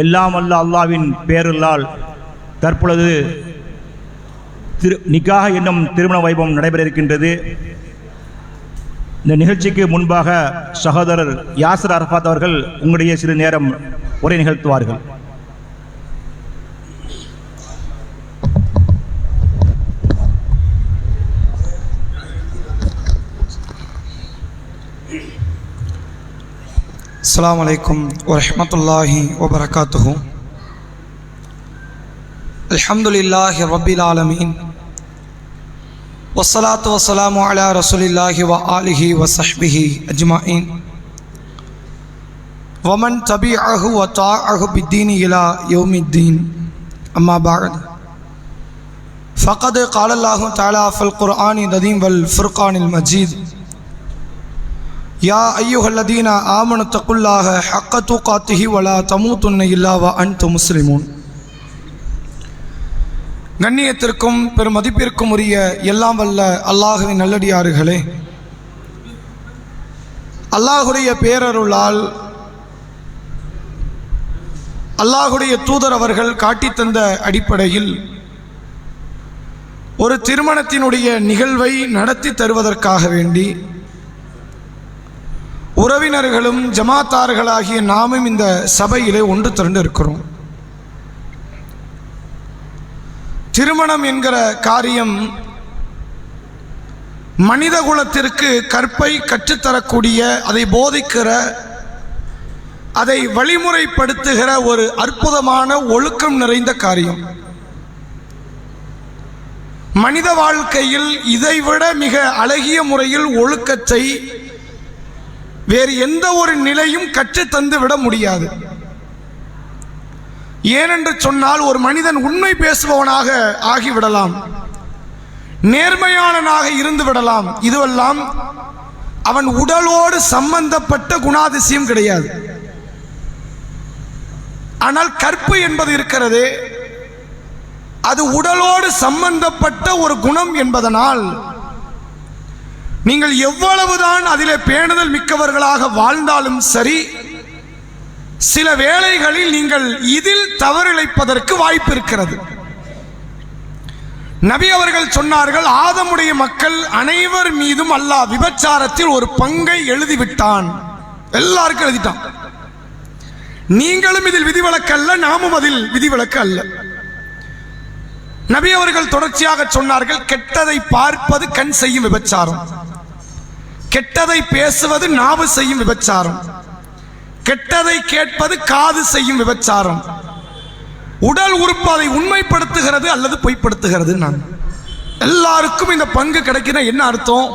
எல்லாம் அல்ல அல்லாவின் பேரல்லால் தற்பொழுது திரு நிக்காக என்னும் திருமண வைபவம் நடைபெற இருக்கின்றது. இந்த நிகழ்ச்சிக்கு முன்பாக சகோதரர் யாசர் அரபாத் அவர்கள் உங்களுடைய சிறு நேரம் உரை நிகழ்த்துவார்கள். അസ്സാം വലൈക്കും വരഹമത്തല്ലാഹി വബർക്കാത്തുഹു അലഹമുല്ലാഹി റബ്ബിലാലമീൻ വസ്സലാത്തു വസ്സലാമു അല റസുലില്ലാഹി വ ആലിഹി വസഹ്ബിഹി അജ്മഈൻ വമൻ തബി അഹു വ താ അഹു ബിദ്ദീൻ ഇല യൗമിദ്ദീൻ അമ്മാ ബാഗദ് فقد قال الله تعالى في القرآن النديم والفرقان المجيد யா ஐயுஹல்லதீனா ஆமன தக்குல்லாக ஹக்க தூக்காத்திஹி வலா தமு துன்னை இல்லாவா அன்து முஸ்லிமூன் கண்ணியத்திற்கும் பெரும் மதிப்பிற்கும் உரிய எல்லாம் வல்ல அல்லாஹுவின் நல்லடியாறுகளே அல்லாஹுடைய பேரருளால் அல்லாஹுடைய தூதர் அவர்கள் காட்டித்தந்த அடிப்படையில் ஒரு திருமணத்தினுடைய நிகழ்வை நடத்தி தருவதற்காக வேண்டி உறவினர்களும் ஜமாத்தார்களாகிய நாமும் இந்த சபையிலே ஒன்று திரண்டு இருக்கிறோம் திருமணம் என்கிற காரியம் மனித குலத்திற்கு கற்பை கற்றுத்தரக்கூடிய அதை போதிக்கிற அதை வழிமுறைப்படுத்துகிற ஒரு அற்புதமான ஒழுக்கம் நிறைந்த காரியம். மனித வாழ்க்கையில் இதைவிட மிக அழகிய முறையில் ஒழுக்கத்தை வேறு எந்த ஒரு நிலையும் கற்று தந்து விட முடியாது. ஏனென்று சொன்னால் ஒரு மனிதன் உண்மை பேசுபவனாக ஆகிவிடலாம். நேர்மையாளனாக இருந்து விடலாம். இதுவெல்லாம் அவன் உடலோடு சம்பந்தப்பட்ட குணாதிசயம் கிடையாது. ஆனால் கற்பு என்பது இருக்கிறது. அது உடலோடு சம்பந்தப்பட்ட ஒரு குணம் என்பதனால் நீங்கள் எவ்வளவுதான் அதிலே பேணுதல் மிக்கவர்களாக வாழ்ந்தாலும் சரி சில வேளைகளில் நீங்கள் இதில் தவறிழைப்பதற்கு வாய்ப்பு இருக்கிறது. நபி அவர்கள் சொன்னார்கள் ஆதமுடைய மக்கள் அனைவர் மீதும் அல்லாஹ் விபச்சாரத்தில் ஒரு பங்கை எழுதிவிட்டான். எல்லாருக்கும் எழுதிட்டான். நீங்களும் இதில் விதிவிலக்கு அல்ல நாமும் அதில் விதிவிலக்கு அல்ல நபி அவர்கள் தொடர்ச்சியாக சொன்னார்கள் கெட்டதை பார்ப்பது கண் செய்யும் விபச்சாரம். கெட்டதை பேசுவது நாவு செய்யும் விபச்சாரம். கெட்டதை கேட்பது காது செய்யும் விபச்சாரம். உடல் உறுப்பு அதை உண்மைப்படுத்துகிறது அல்லது பொய்ப்படுத்துகிறது நான். எல்லாருக்கும் இந்த பங்கு கிடைக்கிற என்ன அர்த்தம்?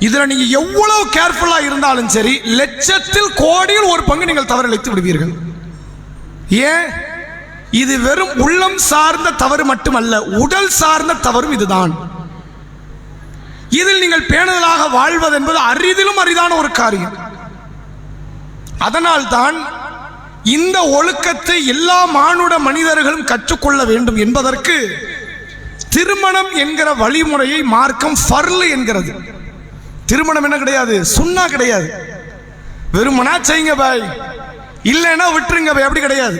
இதுல நீங்க எவ்வளவு கேர்ஃபுல்லா இருந்தாலும் சரி லட்சத்தில் கோடியில் ஒரு பங்கு நீங்கள் தவறிழைத்து விடுவீர்கள். ஏன்? இது வெறும் உள்ளம் சார்ந்த தவறு மட்டுமல்ல உடல் சார்ந்த தவறும் இதுதான். இதில் நீங்கள் பேணுதலாக வாழ்வது என்பது அரிதிலும் அரிதான ஒரு காரியம். அதனால்தான் இந்த ஒழுக்கத்தை எல்லா மானுட மனிதர்களும் கற்றுக்கொள்ள வேண்டும் என்பதற்கு திருமணம் என்கிற வழிமுறையை மார்க்கம் ஃபர்லு என்கிறது. திருமணம் என்ன கிடையாது? சுண்ணா கிடையாது. வெறுமனா செய்யுங்க பாய். இல்லைன்னா விட்டுருங்க பாய். அப்படி கிடையாது.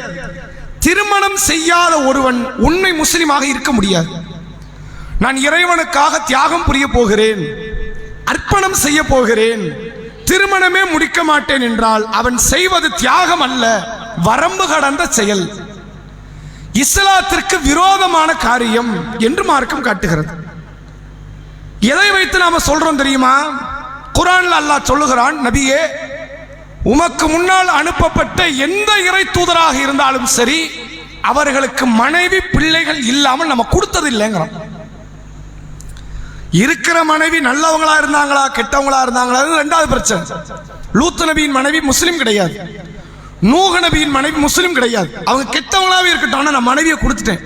திருமணம் செய்யாத ஒருவன் உண்மை முஸ்லீமாக இருக்க முடியாது. நான் இறைவனுக்காக தியாகம் புரிய போகிறேன் அர்ப்பணம் செய்ய போகிறேன் திருமணமே முடிக்க மாட்டேன் என்றால் அவன் செய்வது தியாகம் அல்ல வரம்பு கடந்த செயல். இஸ்லாத்திற்கு விரோதமான காரியம் என்று மார்க்கம் காட்டுகிறது. எதை வைத்து நாம சொல்றோம் தெரியுமா? குரான்ல அல்லாஹ் சொல்லுகிறான் நபியே உமக்கு முன்னால் அனுப்பப்பட்ட எந்த இறை தூதராக இருந்தாலும் சரி அவர்களுக்கு மனைவி பிள்ளைகள் இல்லாமல் நம்ம கொடுத்தது இல்லைங்கிறோம் இருக்கிற மனைவி நல்லவங்களா இருந்தாங்களா கெட்டவங்களா இருந்தாங்களா ரெண்டாவது பிரச்சனை. லூத்து நபியின் மனைவி முஸ்லீம் கிடையாது. நூக நபியின் மனைவி முஸ்லீம் கிடையாது. அவங்க கெட்டவங்களாவே இருக்கட்டும் ஆனா நான் மனைவியை கொடுத்துட்டேன்.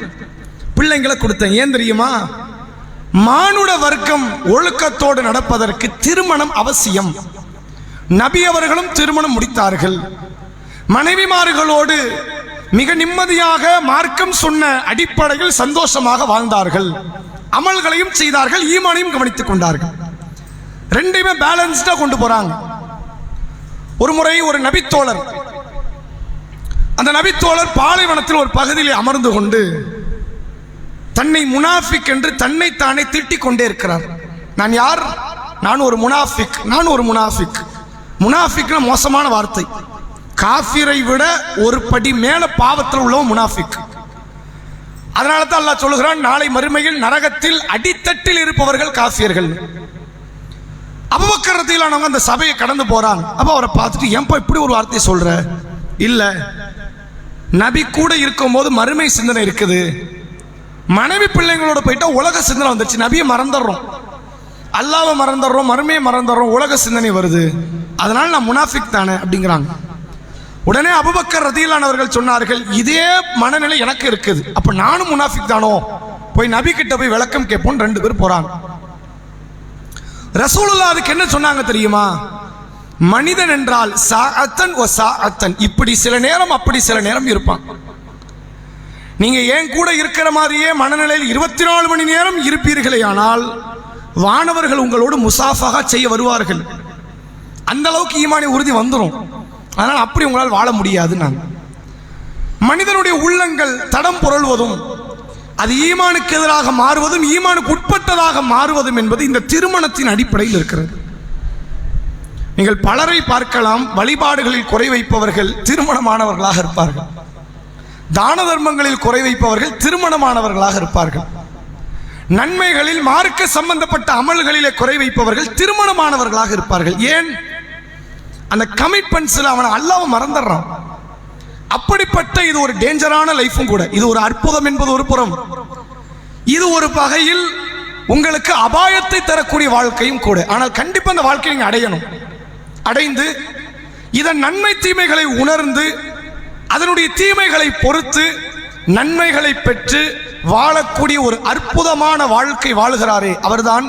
பிள்ளைங்களை கொடுத்தேன். ஏன் தெரியுமா? மானுட வர்க்கம் ஒழுக்கத்தோடு நடப்பதற்கு திருமணம் அவசியம். நபி அவர்களும் திருமணம் முடித்தார்கள். மனைவிமார்களோடு மிக நிம்மதியாக மார்க்கம் சொன்ன அடிப்படையில் சந்தோஷமாக வாழ்ந்தார்கள். அமல்களையும் செய்தார்கள் ஈமானையும் கவனித்துக் கொண்டார்கள். ரெண்டையுமே பேலன்ஸ்டா கொண்டு போறாங்க. ஒரு முறை ஒரு நபித்தோழர் அந்த நபித்தோழர் பாலைவனத்தில் ஒரு பகுதியில் அமர்ந்து கொண்டு தன்னை முனாஃபிக் என்று தன்னைத்தானே திட்டிக் கொண்டே இருக்கிறார். நான் யார்? நான் ஒரு முனாஃபிக் நான் ஒரு முனாஃபிக். முனாஃபிக்னா மோசமான வார்த்தை. காஃபிரை விட ஒரு படி மேல பாவத்தில் உள்ளவன் முனாஃபிக். அதனால தான் அல்லாஹ் சொல்லுகிறான் நாளை மறுமையில் நரகத்தில் அடித்தட்டில் இருப்பவர்கள் காஃபியர்கள் அபவக்கரத்திலானவங்க அந்த சபையை கடந்து போறாங்க அப்ப அவரை பார்த்துட்டு ஏன்பா இப்படி ஒரு வார்த்தையை சொல்ற? இல்ல. நபி கூட இருக்கும்போது மறுமை சிந்தனை இருக்குது. மனைவி பிள்ளைங்களோட போயிட்டா உலக சிந்தனை வந்துருச்சு. நபியை மறந்துடுறோம். அல்லாவை மறந்துடுறோம் மறுமையை மறந்துடுறோம் உலக சிந்தனை வருது. அதனால நான் முனாஃபிக் தானே அப்படிங்கிறாங்க. உடனே அபுபக்கர் ரதியிலானவர்கள் சொன்னார்கள் இதே மனநிலை எனக்கு இருக்குது. அப்ப நானும் முனாஃபிக் தானோ? போய் நபி கிட்ட போய் விளக்கம் கேட்போம் ரெண்டு பேர் போறாங்க. ரசூலுல்லா அதுக்கு என்ன சொன்னாங்க தெரியுமா? மனிதன் என்றால் சா அத்தன் ஓ சா அத்தன் இப்படி சில நேரம் அப்படி சில நேரம் இருப்பான். நீங்க ஏன் கூட இருக்கிற மாதிரியே மனநிலையில் இருபத்தி நாலு மணி நேரம் இருப்பீர்களே ஆனால் வானவர்கள் உங்களோடு முசாஃபாக செய்ய வருவார்கள். அந்த அளவுக்கு ஈமானி உறுதி வந்துடும் அதனால் அப்படி உங்களால் வாழ முடியாது நான். மனிதனுடைய உள்ளங்கள் தடம் புரள்வதும் அது ஈமானுக்கு எதிராக மாறுவதும் ஈமானுக்கு உட்பட்டதாக மாறுவதும் என்பது இந்த திருமணத்தின் அடிப்படையில் இருக்கிறது. நீங்கள் பலரை பார்க்கலாம் வழிபாடுகளில் குறை வைப்பவர்கள் திருமணமானவர்களாக இருப்பார்கள். தான தர்மங்களில் குறை வைப்பவர்கள் திருமணமானவர்களாக இருப்பார்கள். நன்மைகளில் மார்க்க சம்பந்தப்பட்ட அமல்களிலே குறை வைப்பவர்கள் திருமணமானவர்களாக இருப்பார்கள். ஏன்? அந்த கமிட்மெண்ட்ஸில் அவனை அல்லாம மறந்துடுறான். அப்படிப்பட்ட இது ஒரு டேஞ்சரான லைஃபும் கூட. இது ஒரு அற்புதம் என்பது ஒரு புறம். இது ஒரு வகையில் உங்களுக்கு அபாயத்தை தரக்கூடிய வாழ்க்கையும் கூட. ஆனால் கண்டிப்பாக அந்த வாழ்க்கையை நீங்கள் அடையணும். அடைந்து இதன் நன்மை தீமைகளை உணர்ந்து அதனுடைய தீமைகளை பொறுத்து நன்மைகளை பெற்று வாழக்கூடிய ஒரு அற்புதமான வாழ்க்கை வாழுகிறாரே. அவர்தான்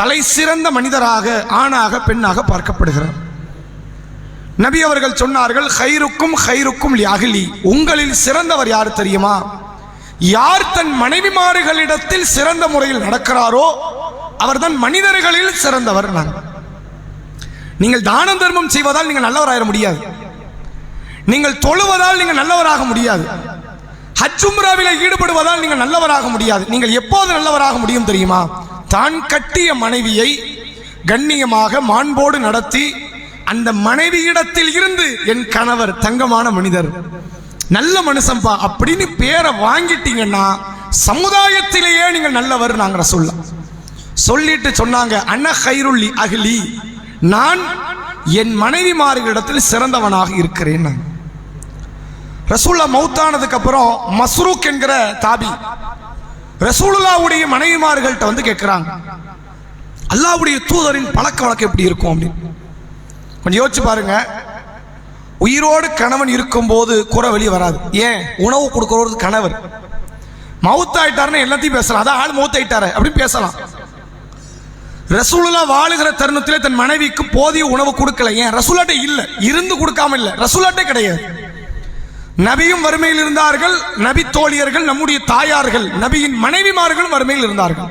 தலை சிறந்த மனிதராக ஆணாக பெண்ணாக பார்க்கப்படுகிறார். நபி அவர்கள் சொன்னார்கள் ஹைருக்கும் ஹைருக்கும் லியாகிலி உங்களில் சிறந்தவர் யார் தெரியுமா? யார் தன் மனைவிமார்களிடத்தில் சிறந்த முறையில் நடக்கிறாரோ அவர்தான் மனிதர்களில் சிறந்தவர் நான். நீங்கள் தான தர்மம் செய்வதால் நீங்கள் நல்லவராயிட முடியாது. நீங்கள் தொழுவதால் நீங்கள் நல்லவராக முடியாது. ஹஜ்ஜும்ராவில ஈடுபடுவதால் நீங்கள் நல்லவராக முடியாது. நீங்கள் எப்போது நல்லவராக முடியும் தெரியுமா? தான் கட்டிய மனைவியை கண்ணியமாக மாண்போடு நடத்தி அந்த மனைவியிடத்தில் இருந்து என் கணவர் தங்கமான மனிதர். நல்ல மனுஷன்பா அப்படின்னு பேரை வாங்கிட்டீங்கன்னா சமுதாயத்திலேயே நீங்கள் நல்லவர் நாங்கள் சொல்ல சொல்லிட்டு சொன்னாங்க அண்ண ஹைருள்ளி அகிலி நான் என் மனைவிமார்களிடத்தில் சிறந்தவனாக இருக்கிறேன். ரசூல்லா மௌத்தானதுக்கு அப்புறம் மஸ்ரூக் என்கிற தாபி ரசூலுல்லாவுடைய மனைவிமார்கள்ட்ட வந்து கேட்கிறாங்க அல்லாவுடைய தூதரின் பழக்க வழக்கம் எப்படி இருக்கும்? அப்படின்னு. கொஞ்சம் யோசிச்சு பாருங்க. உயிரோடு கணவன் இருக்கும்போது குறை வெளியே வராது. ஏன்? உணவு கொடுக்கறது கணவர். மவுத்தாயிட்டாருன்னு எல்லாத்தையும் பேசலாம். அதான் ஆள் மவுத்தாயிட்டாரு. அப்படின்னு பேசலாம். ரசூலுல்லா வாழுகிற தருணத்தில் தன் மனைவிக்கு போதிய உணவு கொடுக்கல. ஏன்? ரசூலாட்டே இல்லை. இருந்து கொடுக்காம இல்லை. ரசூலாட்டே கிடையாது. நபியும் வறுமையில் இருந்தார்கள். நபி தோழியர்கள் நம்முடைய தாயார்கள் நபியின் மனைவிமார்களும் வறுமையில் இருந்தார்கள்.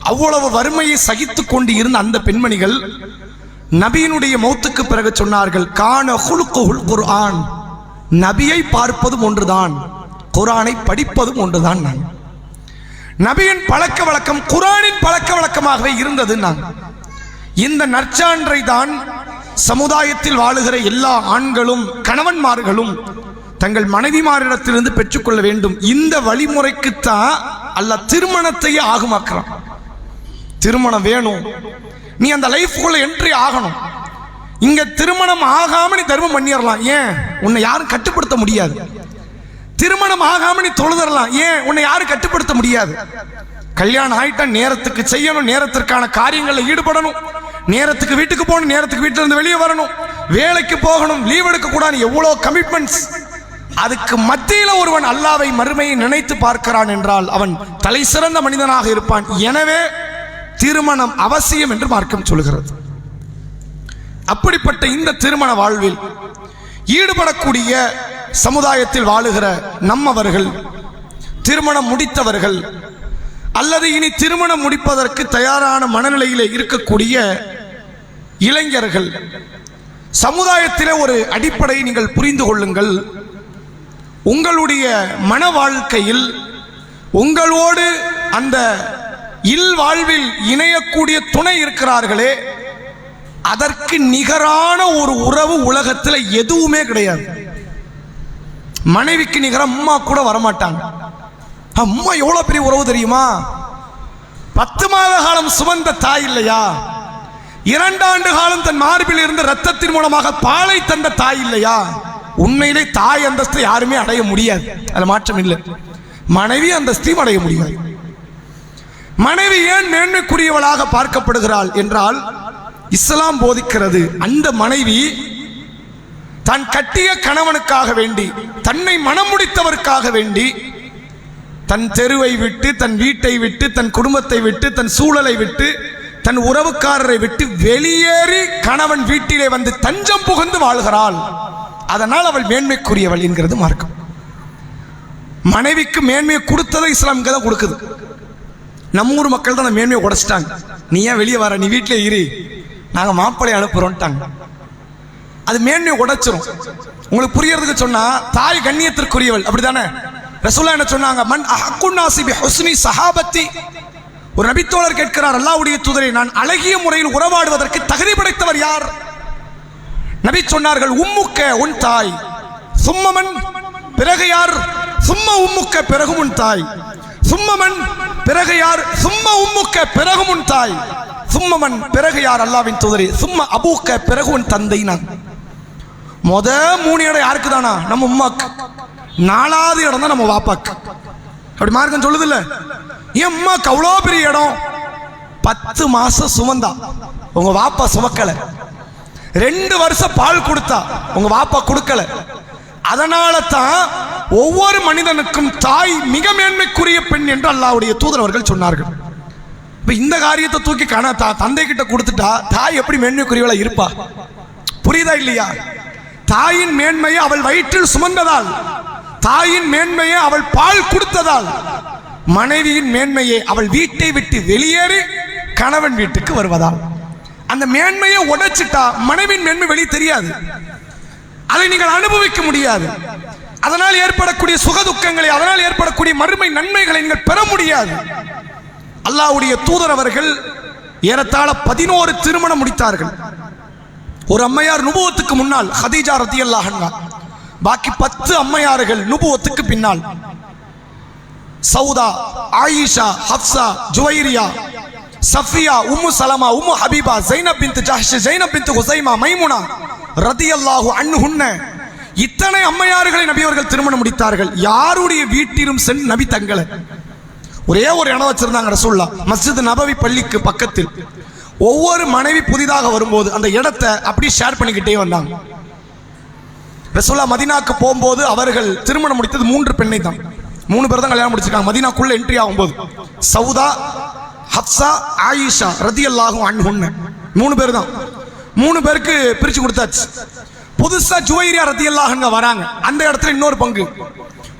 அவ்வளவு வறுமையை சகித்துக் கொண்டு இருந்த அந்த பெண்மணிகள் நபியினுடைய மௌத்துக்கு பிறகு சொன்னார்கள் காண ஹுலுக்குல் குர்ஆன். நபியை பார்ப்பதும் ஒன்றுதான் குரானை படிப்பதும் ஒன்றுதான் நான். நபியின் பழக்க வழக்கம் குரானின் பழக்க வழக்கமாகவே இருந்தது நான். இந்த நற்சான்றை தான் சமுதாயத்தில் வாழுகிற எல்லா ஆண்களும் கணவன்மார்களும் தங்கள் மனைவிமாரிடத்திலிருந்து பெற்றுக்கொள்ள வேண்டும். இந்த வழிமுறைக்குத்தான் அல்ல திருமணத்தையே ஆகுமாக்குறான். திருமணம் வேணும். நீ அந்த லைஃப்குள்ளே என்ட்ரி ஆகணும். இங்கே திருமணம் ஆகாமல் நீ தர்மம் பண்ணிடலாம் ஏன்? உன்னை யாரும் கட்டுப்படுத்த முடியாது. திருமணம் ஆகாமல் நீ தொழுதரலாம். ஏன்? உன்னை யாரும் கட்டுப்படுத்த முடியாது. கல்யாணம் ஆயிட்டா நேரத்துக்கு செய்யணும். நேரத்திற்கான காரியங்களில் ஈடுபடணும். நேரத்துக்கு வீட்டுக்கு போகணும். நேரத்துக்கு வீட்டிலிருந்து வெளியே வரணும். வேலைக்கு போகணும். லீவ் எடுக்கக்கூடாது எவ்வளோ கமிட்மெண்ட்ஸ் அதுக்கு மத்தியில் ஒருவன் அல்லாவை மறுமையை நினைத்து பார்க்கிறான் என்றால் அவன் தலை சிறந்த மனிதனாக இருப்பான். எனவே திருமணம் அவசியம் என்று மார்க்கம் சொல்கிறது அப்படிப்பட்ட இந்த திருமண வாழ்வில் ஈடுபடக்கூடிய சமுதாயத்தில் வாழுகிற நம்மவர்கள் திருமணம் முடித்தவர்கள் அல்லது இனி திருமணம் முடிப்பதற்கு தயாரான மனநிலையில் இருக்கக்கூடிய இளைஞர்கள் சமுதாயத்திலே ஒரு அடிப்படையை நீங்கள் புரிந்து கொள்ளுங்கள். உங்களுடைய மன வாழ்க்கையில் உங்களோடு அந்த இல் வாழ்வில் இணையக்கூடிய துணை இருக்கிறார்களே அதற்கு நிகரான ஒரு உறவு உலகத்தில் எதுவுமே கிடையாது. மனைவிக்கு நிகர அம்மா கூட வரமாட்டாங்க. அம்மா எவ்வளவு பெரிய உறவு தெரியுமா? பத்து மாத காலம் சுமந்த தாய் இல்லையா? இரண்டாண்டு காலம் தன் மார்பில் இருந்து ரத்தத்தின் மூலமாக பாலை தந்த தாய் இல்லையா? உண்மையிலே தாய் அந்தஸ்தை யாருமே அடைய முடியாது. அது மாற்றம் இல்லை. மனைவி அந்தஸ்தையும் அடைய முடியாது. மனைவி ஏன் மேன்மைக்குரியவளாக பார்க்கப்படுகிறாள் என்றால் இஸ்லாம் போதிக்கிறது. அந்த மனைவி தான் கட்டிய கணவனுக்காக வேண்டி தன்னை மனம் முடித்தவருக்காக வேண்டி தன் தெருவை விட்டு தன் வீட்டை விட்டு தன் குடும்பத்தை விட்டு தன் சூழலை விட்டு தன் உறவுக்காரரை விட்டு வெளியேறி கணவன் வீட்டிலே வந்து தஞ்சம் புகுந்து வாழ்கிறாள். அதனால் அவள் மேன்மைக்குரியவள் என்கிறது மார்க்கம். மனைவிக்கு மேன்மையை கொடுத்ததை இஸ்லாம் தான் கொடுக்குது. நம்ம ஊர் மக்கள் தான் அந்த மேன்மையை உடைச்சிட்டாங்க. நீ ஏன் வெளியே வர? நீ வீட்டிலே இரு. நாங்கள் மாப்பிள்ளை அனுப்புறோன்ட்டாங்க. அது மேன்மையை உடைச்சிரும். உங்களுக்கு புரியறதுக்கு சொன்னா தாய் கண்ணியத்திற்குரியவள். அப்படிதானே ரசூல்லா என்ன சொன்னாங்க? மண் அஹக்குன்னாசி பி ஹுஸ்னி சஹாபத்தி. ஒரு நபித்தோழர் கேட்கிறார் அல்லாவுடைய தூதரை நான் அழகிய முறையில் உறவாடுவதற்கு தகுதி படைத்தவர் யார்? நபி சொன்னார்கள் உம்முக்க உன் தாய். சும்மமன் பிறகு யார்? சும்ம உம்முக்க பிறகு உன் தாய். சும்மமன் பிறகு யார்? சும்மா உம்முக்க பிறகு உன் தாய். சும்மமன் பிறகு யார்? அல்லாவின் தூதரி. சும்ம அபூக்க பிறகு உன் தந்தை நான். முத மூணு இடம் யாருக்கு தானா? நம்ம உம்மாக்கு. நாலாவது இடம் தான் நம்ம வாப்பாக்கு. அப்படி மார்க்கம் சொல்லுது இல்ல என் அம்மாக்கு அவ்வளோ பெரிய இடம்? பத்து மாசம் சுமந்தா. உங்க வாப்பா சுமக்கல. ரெண்டு வருஷம் பால் கொடுத்தா. உங்க வாப்பா கொடுக்கல. அதனால தான் ஒவ்வொரு மனிதனுக்கும் தாய் மிக மேன்மைக்குரிய பெண் என்று அல்லாவுடைய தூதர் அவர்கள் சொன்னார்கள். இப்போ இந்த காரியத்தை தூக்கி கணத்தா தா தந்தை கிட்ட கொடுத்துட்டா தாய் எப்படி மேன்மைக்குரியவளா இருப்பா? புரியுதா இல்லையா? தாயின் மேன்மையை அவள் வயிற்றில் சுமந்ததால் தாயின் மேன்மையை அவள் பால் கொடுத்ததால் மனைவியின் மேன்மையை அவள் வீட்டை விட்டு வெளியேறி கணவன் வீட்டுக்கு வருவதால். அந்த மேன்மையை உடைச்சிட்டா மனைவியின் மேன்மை வெளியே தெரியாது. அதை நீங்கள் அனுபவிக்க முடியாது. அதனால் ஏற்படக்கூடிய சுகதுக்கங்களை அதனால் ஏற்படக்கூடிய மறுமை நன்மைகளை நீங்கள் பெற முடியாது. அல்லாஹ்வுடைய தூதர் அவர்கள் ஏறத்தாழ பதினோரு திருமணம் முடித்தார்கள். ஒரு அம்மையார் நுபுவத்துக்கு முன்னால் ஹதீஜா ரத்தி அன்ஹா. பாக்கி பத்து அம்மையார்கள் நுபுவத்துக்கு பின்னால். Sawda Aisha Hafsa Juwairiya Safiya Umm Salama Umm Habiba Zainab bint Jahsh Zainab bint Khuzaima Maimuna ரதியல்லாஹு அன்ஹுன்ன. இத்தனை அம்மையார்களை நபி அவர்கள் திருமணம் முடித்தார்கள். யாருடைய வீட்டிலும் சென்று நபி தங்கல ஒரே ஒரு இடம் வச்சிருந்தாங்க ரசூல்லா மஸ்ஜித் நபவி பள்ளிக்கு பக்கத்தில். ஒவ்வொரு மனைவி புதிதாக வரும்போது அந்த இடத்தை அப்படியே ஷேர் பண்ணிக்கிட்டே வந்தாங்க. ரசூல்லா மதினாக்கு போகும்போது அவர்கள் திருமணம் முடித்தது மூன்று பெண்ணை தான். மூணு பேர் தான் கல்யாணம் முடிச்சிருக்காங்க. மதினாக்குள்ள என்ட்ரி ஆகும்போது. சவுதா ஹப்சா ஆயிஷா ரதியல்லாஹு அன்ஹுன்ன. மூணு பேர் தான். மூணு பேருக்கு பிரிச்சு கொடுத்தாச்சு. புதுசா ஜுவைரியா ரதியல்லாஹ் வராங்க. அந்த இடத்துல இன்னொரு பங்கு.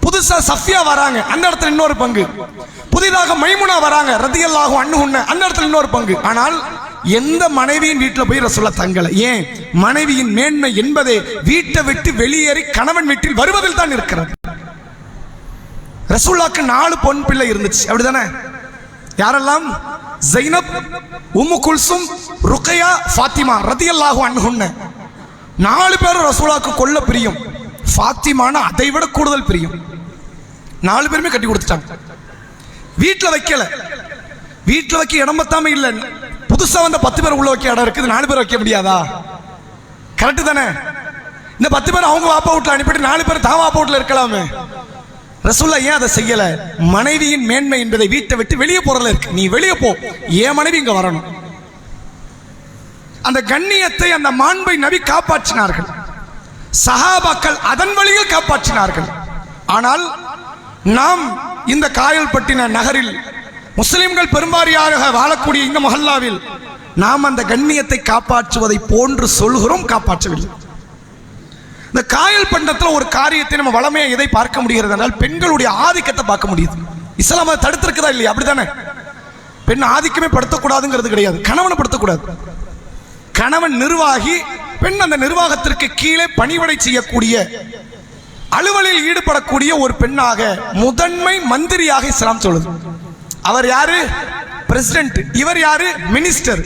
புதுசா சஃபியா வராங்க. அந்த இடத்துல இன்னொரு பங்கு. புதிதாக மைமுனா வராங்க. ரத்தியல்லாகும் அண்ணு உண்ண அந்த இடத்துல இன்னொரு பங்கு. ஆனால் எந்த மனைவியின் வீட்டில் போய் ரசுல்லா தங்கல? ஏன்? மனைவியின் மேன்மை என்பதே வீட்டை விட்டு வெளியேறி கணவன் வீட்டில் வருவதில் தான் இருக்கிறது. ரசூல்லாக்கு நாலு பொன் பிள்ளை இருந்துச்சு. அப்படிதானே? யாரெல்லாம் ஜைனப் உம்மு குல்சும் ருக்கையா ஃபாத்திமா ரதியல்லாஹு அன்ஹுன்னு நாலு பேரும் ரசூலாக்கு கொல்ல பிரியும். ஃபாத்திமான அதை விட கூடுதல் பிரியும். நாலு பேருமே கட்டி கொடுத்துட்டாங்க. வீட்டில் வைக்கல. வீட்டில் வைக்க இடம் பத்தாம இல்லை. புதுசாக வந்த பத்து பேர் உள்ள வைக்க இடம் இருக்குது. நாலு பேர் வைக்க முடியாதா? கரெக்டு தானே? இந்த பத்து பேர் அவங்க வாப்பா வீட்டில் அனுப்பிட்டு நாலு பேர் தான் வாப்பா வீட்டில் இருக்கலாமே. ரசூல்லா ஏன் அதை செய்யல? மனைவியின் மேன்மை என்பதை வீட்டை விட்டு வெளியே போறதுல இருக்கு. நீ வெளியே போ. என் மனைவி இங்க வரணும். அந்த கண்ணியத்தை அந்த மாண்பை நபி காப்பாற்றினார்கள். சஹாபாக்கள் அதன் வழியில் காப்பாற்றினார்கள். ஆனால் நாம் இந்த காயல்பட்டின நகரில் முஸ்லிம்கள் பெரும்பாரியாக வாழக்கூடிய இந்த மஹல்லாவில் நாம் அந்த கண்ணியத்தை காப்பாற்றுவதை போன்று சொல்கிறோம் காப்பாற்றவில்லை. இந்த காயல் பண்டத்தில் ஒரு காரியத்தை நம்ம வளமையா எதை பார்க்க முடிகிறது என்றால் பெண்களுடைய ஆதிக்கத்தை பார்க்க முடியுது. இஸ்லாம் அதை தடுத்திருக்குதா இல்லையா? அப்படிதானே பெண் ஆதிக்கமே படுத்தக்கூடாதுங்கிறது கிடையாது. கணவனை படுத்தக்கூடாது. கணவன் நிர்வாகி பெண் அந்த நிர்வாகத்திற்கு கீழே பணிவடை செய்யக்கூடிய அலுவலில் ஈடுபடக்கூடிய ஒரு பெண்ணாக முதன்மை மந்திரியாக இஸ்லாம் சொல்லுது. அவர் யாரு? பிரசிடென்ட் இவர் யாரு? மினிஸ்டர்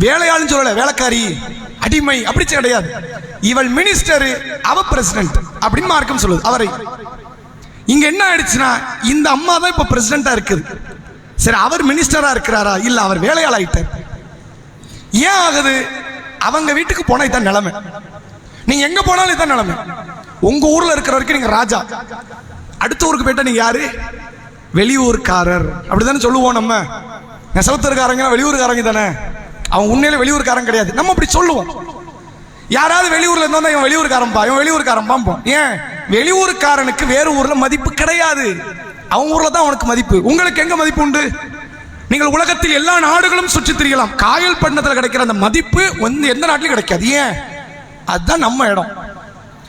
வேலையாளுன்னு சொல்லல வேலைக்காரி. அடிமை. அப்படி கிடையாது. இவள் மினிஸ்டர் அவ பிரசிடென்ட் அப்படின்னு மார்க்கம் சொல்லுது. அவரை. இங்க என்ன ஆயிடுச்சுன்னா இந்த அம்மா தான் இப்ப பிரசிடண்டா இருக்குது. சரி அவர் மினிஸ்டரா இருக்கிறாரா? இல்ல அவர் வேலையாள் ஆயிட்டார். ஏன் ஆகுது? அவங்க வீட்டுக்கு போனா இதான் நிலைமை. நீங்க எங்க போனாலும் இதான் நிலைமை. உங்க ஊர்ல இருக்கிற வரைக்கும் நீங்க ராஜா. அடுத்த ஊருக்கு போயிட்டா நீங்க யாரு? வெளியூர்காரர். அப்படிதானே சொல்லுவோம் நம்ம. நெசவுத்தருக்காரங்க வெளியூர்காரங்க தானே. அவன் உண்மையிலே வெளியூர்காரன் கிடையாது. நம்ம அப்படி சொல்லுவோம். யாராவது வெளியூர்ல இருந்தா இவன் வெளியூருக்காரன்பா இவன் வெளியூர்காரன் பாம்போம் ஏன்? வெளியூருக்காரனுக்கு வேறு ஊர்ல மதிப்பு கிடையாது. அவன் ஊர்ல தான் அவனுக்கு மதிப்பு. உங்களுக்கு எங்க மதிப்பு உண்டு? நீங்கள் உலகத்தில் எல்லா நாடுகளும் சுற்றி திரியலாம். காயல் பட்டணத்தில் கிடைக்கிற அந்த மதிப்பு வந்து எந்த நாட்டிலும் கிடைக்காது. ஏன்? அதுதான் நம்ம இடம்.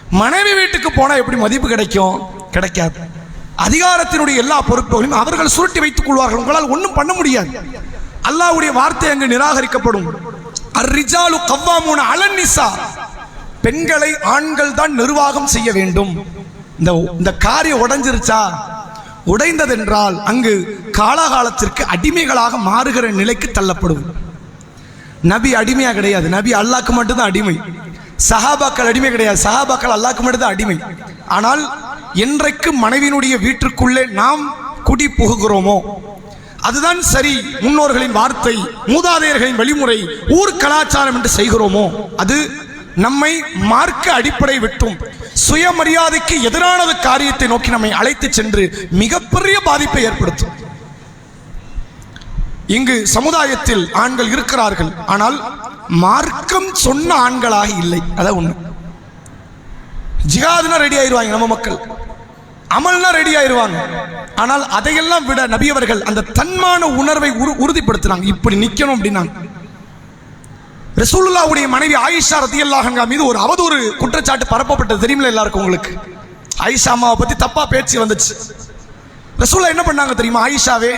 மனைவி வீட்டுக்கு போனால் எப்படி மதிப்பு கிடைக்கும்? கிடைக்காது. அதிகாரத்தினுடைய எல்லா பொறுப்புகளையும் அவர்கள் சுருட்டி வைத்துக் கொள்வார்கள். உங்களால் ஒன்றும் பண்ண முடியாது. அல்லாவுடைய வார்த்தை அங்கு நிராகரிக்கப்படும். அர்ரிஜாலு கவ்வாமூன அலன்னிசா. பெண்களை ஆண்கள் தான் நிர்வாகம் செய்ய வேண்டும். இந்த இந்த காரியம் உடைஞ்சிருச்சா? உடைந்ததென்றால் அங்கு காலாகாலத்திற்கு அடிமைகளாக மாறுகிற நிலைக்கு தள்ளப்படும் நபி அடிமையா கிடையாது. நபி அல்லாக்கு மட்டும்தான் அடிமை. சஹாபாக்கள் அடிமை கிடையாது. சஹாபாக்கள் அல்லாக்கு மட்டும்தான் அடிமை. ஆனால் என்றைக்கு மனைவியினுடைய வீட்டிற்குள்ளே நாம் குடி புகுகிறோமோ? அதுதான் சரி. முன்னோர்களின் வார்த்தை மூதாதையர்களின் வழிமுறை ஊர் கலாச்சாரம் என்று செய்கிறோமோ? அது நம்மை மார்க்க அடிப்படை விட்டும் சுயமரியாதைக்கு எதிரானது காரியத்தை நோக்கி நம்மை அழைத்து சென்று மிகப்பெரிய பாதிப்பை ஏற்படுத்தும். இங்கு சமுதாயத்தில் ஆண்கள் இருக்கிறார்கள். ஆனால் மார்க்கம் சொன்ன ஆண்களாக இல்லை. அதான் ஒண்ணு ஜிகாதுனா ரெடி ஆயிடுவாங்க நம்ம மக்கள். அமல்னா ரெடி ஆயிடுவாங்க ஆனால் அதையெல்லாம் விட நபியவர்கள் அந்த தன்மான உணர்வை உறு- உறுதிப்படுத்துறாங்க இப்படி நிக்கணும் அப்படின்னாங்க. ரசூலுல்லாவுடைய மனைவி ஆயிஷா ரத்தியல்லாஹங்கா மீது ஒரு அவதூறு குற்றச்சாட்டு பரப்பப்பட்டது. தெரியுமில்ல எல்லாருக்கும் உங்களுக்கு? ஆயிஷா அம்மாவை பத்தி தப்பா பேச்சு வந்துச்சு. ரசூலா என்ன பண்ணாங்க தெரியுமா ஆயிஷாவே?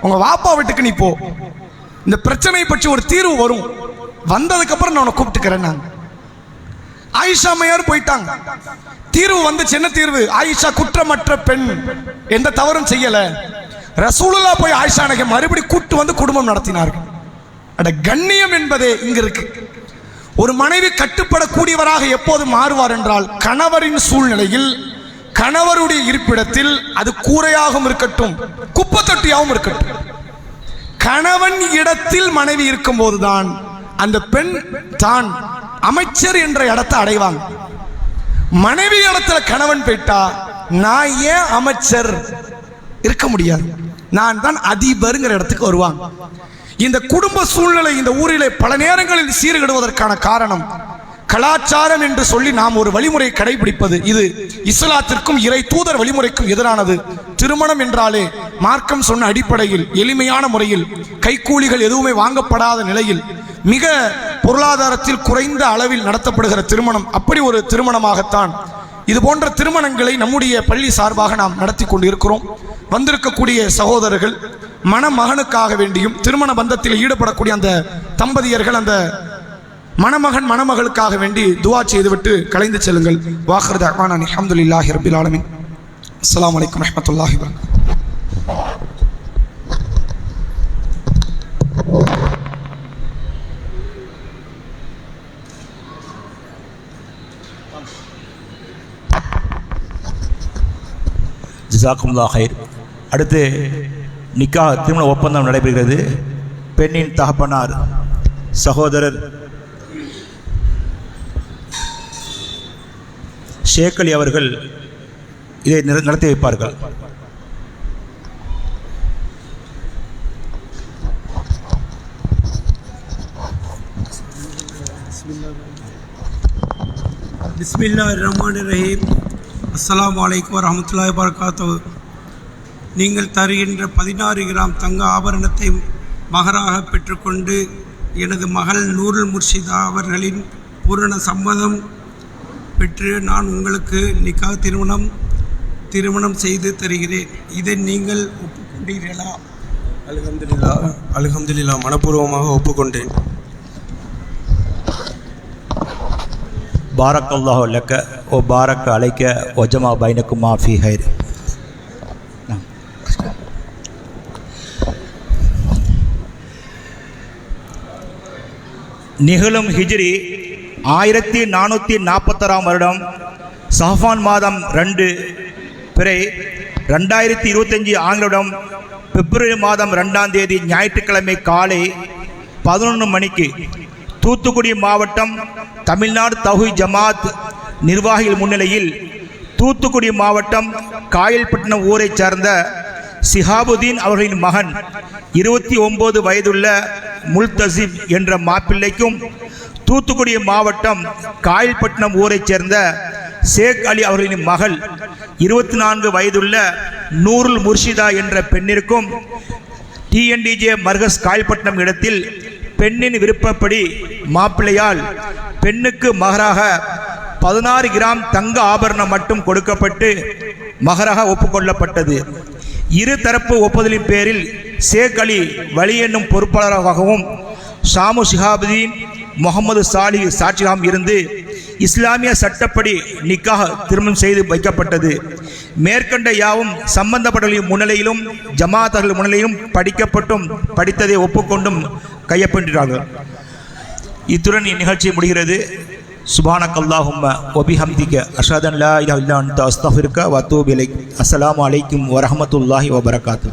உங்க வாப்பா வீட்டுக்கு நீ போ. இந்த பிரச்சனை பற்றி ஒரு தீர்வு வரும். வந்ததுக்கு அப்புறம் நான் உன்னை கூப்பிட்டுக்கிறேன் நான் ஆயிஷா மையார் போயிட்டாங்க. தீர்வு வந்துச்சு. என்ன தீர்வு? ஆயிஷா குற்றமற்ற பெண். எந்த தவறும் செய்யல. ரசூலுல்லா போய் ஆயிஷா நகை மறுபடி கூட்டு வந்து குடும்பம் நடத்தினார்கள். அட கண்ணியம் என்பதே இங்க இருக்கு. ஒரு மனைவி கட்டுப்படக்கூடியவராக எப்போது மாறுவார் என்றால் கணவரின் சூழ்நிலையில் கணவருடைய இருப்பிடத்தில் அது கூரையாகவும் இருக்கட்டும் குப்பை தொட்டியாகவும் இருக்கட்டும். கணவன் இடத்தில் மனைவி இருக்கும் போதுதான் அந்த பெண் தான் அமைச்சர் என்ற இடத்தை அடைவாங்க. மனைவி இடத்துல கணவன் போயிட்டா நான் ஏன் அமைச்சர் இருக்க முடியாது? நான் தான் அதிபருங்கிற இடத்துக்கு வருவாங்க. இந்த குடும்ப சூழ்நிலை இந்த ஊரிலே பல நேரங்களில் சீர்கெடுவதற்கான காரணம் கலாச்சாரம் என்று சொல்லி நாம் ஒரு வழிமுறையை கடைபிடிப்பது. இது இஸ்லாத்திற்கும் இறை தூதர் வழிமுறைக்கும் எதிரானது. திருமணம் என்றாலே மார்க்கம் சொன்ன அடிப்படையில் எளிமையான முறையில் கைக்கூலிகள் எதுவுமே வாங்கப்படாத நிலையில் மிக பொருளாதாரத்தில் குறைந்த அளவில் நடத்தப்படுகிற திருமணம் அப்படி ஒரு திருமணமாகத்தான் இது போன்ற திருமணங்களை நம்முடைய பள்ளி சார்பாக நாம் நடத்தி கொண்டு இருக்கிறோம் வந்திருக்கக்கூடிய சகோதரர்கள் மணமகனுக்காக வேண்டியும் திருமண பந்தத்தில் ஈடுபடக்கூடிய அந்த தம்பதியர்கள் அந்த மணமகன் மணமகளுக்காக வேண்டி துவா செய்துவிட்டு கலைந்து செல்லுங்கள். வாஹர் தஹ்வான் அல்ஹம்துலில்லாஹி ரபில் ஆலமின். அஸ்லாம் வலைக்கம் ரஹ்மத்துல்லாஹி ஜிசாக்கும்லா ஹைர் அடுத்து நிக்கா திருமண ஒப்பந்தம் நடைபெறுகிறது. பெண்ணின் தகப்பனார் சகோதரர் ஷேக் அலி அவர்கள் இதை நிற- நடத்தி வைப்பார்கள். பிஸ்மில்லாஹ் ரஹ்மான் ரஹீம் அஸ்ஸலாமு அலைக்கும் வரஹ்மத்துல்லாஹி வபரகாத்துஹு. நீங்கள் தருகின்ற பதினாறு கிராம் தங்க ஆபரணத்தை மகராக பெற்றுக்கொண்டு எனது மகள் நூருல் முர்ஷிதா அவர்களின் பூரண சம்மதம் பெற்று நான் உங்களுக்கு நிக்கா திருமணம் திருமணம் செய்து தருகிறேன். இதை நீங்கள் ஒப்புக்கொண்டீர்களா? அலகம்துல்லா அலகம்துல்லா மனப்பூர்வமாக ஒப்புக்கொண்டேன். பாரக் அல்லாஹ் லக்க ஓ பாரக் அழைக்க ஒஜமா பைனக்குமா ஃபி ஹைர். நிகழும் ஹிஜ்ரி ஆயிரத்தி நானூற்றி நாற்பத்தாறாம் வருடம் சஹஃபான் மாதம் ரெண்டு பிறை ரெண்டாயிரத்தி இருபத்தஞ்சி ஆங்கிலம் பிப்ரவரி மாதம் ரெண்டாம் தேதி ஞாயிற்றுக்கிழமை காலை பதினொன்று மணிக்கு தூத்துக்குடி மாவட்டம் தமிழ்நாடு தௌஹி ஜமாத் நிர்வாகிகள் முன்னிலையில் தூத்துக்குடி மாவட்டம் காயல்பட்டினம் ஊரைச் சேர்ந்த சிஹாபுதீன் அவர்களின் மகன் இருபத்தி ஒன்பது வயதுள்ள முல்தசிப் என்ற மாப்பிள்ளைக்கும் தூத்துக்குடி மாவட்டம் காயல்பட்டினம் ஊரைச் சேர்ந்த ஷேக் அலி அவர்களின் மகள் இருபத்தி நான்கு வயதுள்ள நூருல் முர்ஷிதா என்ற பெண்ணிற்கும் டிஎன்டிஜே மர்கஸ் காயல்பட்டினம் இடத்தில் பெண்ணின் விருப்பப்படி மாப்பிள்ளையால் பெண்ணுக்கு மகராக பதினாறு கிராம் தங்க ஆபரணம் மட்டும் கொடுக்கப்பட்டு மகராக ஒப்புக்கொள்ளப்பட்டது. இரு தரப்பு ஒப்புதலின் பேரில் ஷேக் அலி வழி என்னும் பொறுப்பாளராகவும் ஷாமு ஷிஹாபுதீன் முகமது சாலி சாட்சியாம் இருந்து இஸ்லாமிய சட்டப்படி நிக்காக திருமணம் செய்து வைக்கப்பட்டது. மேற்கண்ட யாவும் சம்பந்தப்பட்டவர்களின் முன்னிலையிலும் ஜமாத்தர்கள் முன்னிலையிலும் படிக்கப்பட்டும் படித்ததை ஒப்புக்கொண்டும் கையப்பட்டார்கள் இத்துடன் இந்நிகழ்ச்சி முடிகிறது. சுபானக் அல்லாஹும்ம ஒபிஹம்திக அஷாதன் லா இலா இல்லா அன்த அஸ்தஃபிருக்க வத்தூப் இலைக். அலைக்கும் வரஹமத்துல்லாஹி வபரகாத்து